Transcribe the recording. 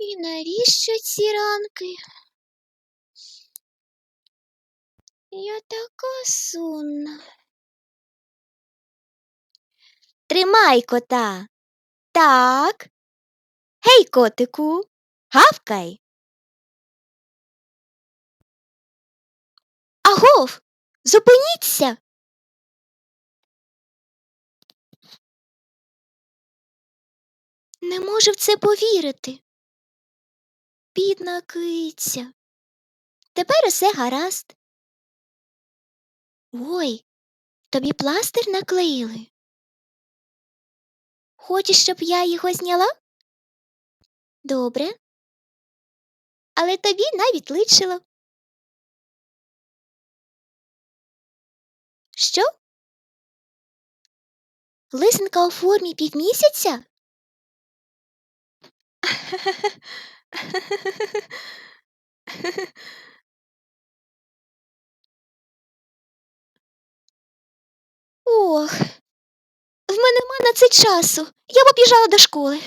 І навіщо ці ранки? Я така сумна. Тримай кота. Так. Гей, котику, гавкай. Агов, зупиніться. Не можу в це повірити. Бідна киця. Тепер усе гаразд. Ой, тобі пластир наклеїли. Хочеш, щоб я його зняла? Добре. Але тобі навіть личило. Що? Лисенка у формі півмісяця? Ох, в мене нема на це часу. Я побіжала до школи.